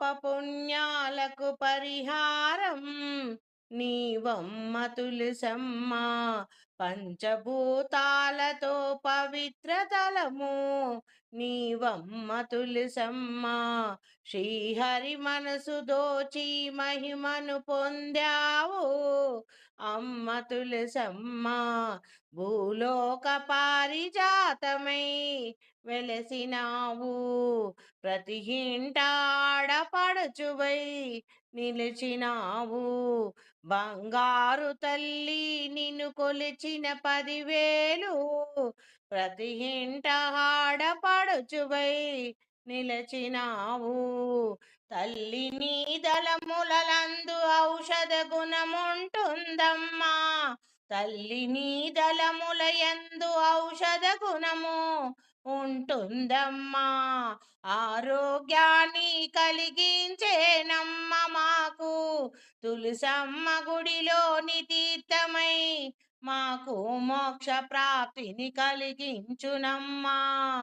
పాపపుణ్యాలకు పరిహారం నీవమ్మ తులసమ్మ. పంచభూతాలతో పవిత్రతలము నీవమ్మ తులసమ్మ. శ్రీహరి మనసు దోచి మహిమను పొందావు అమ్మ తులసమ్మ. భూలోక పారిజాతమై వెలసినావు ప్రతి ఇంట నిలిచినావు. బంగారు తల్లి నిన్ను కొలిచిన పదివేలు ప్రతి ఇంట ఆడపడుచువై నిలచినావు. తల్లి నీ దళములందు ఔషధ గుణముంటుందమ్మా. తల్లి నీ దళముల ఔషధ గుణము ఉంటుందమ్మా. ఆరోగ్యాన్ని కలిగించే తులసమ్మ గుడిలోని తీర్థమై మాకు మోక్ష ప్రాప్తిని కలిగించునమ్మా.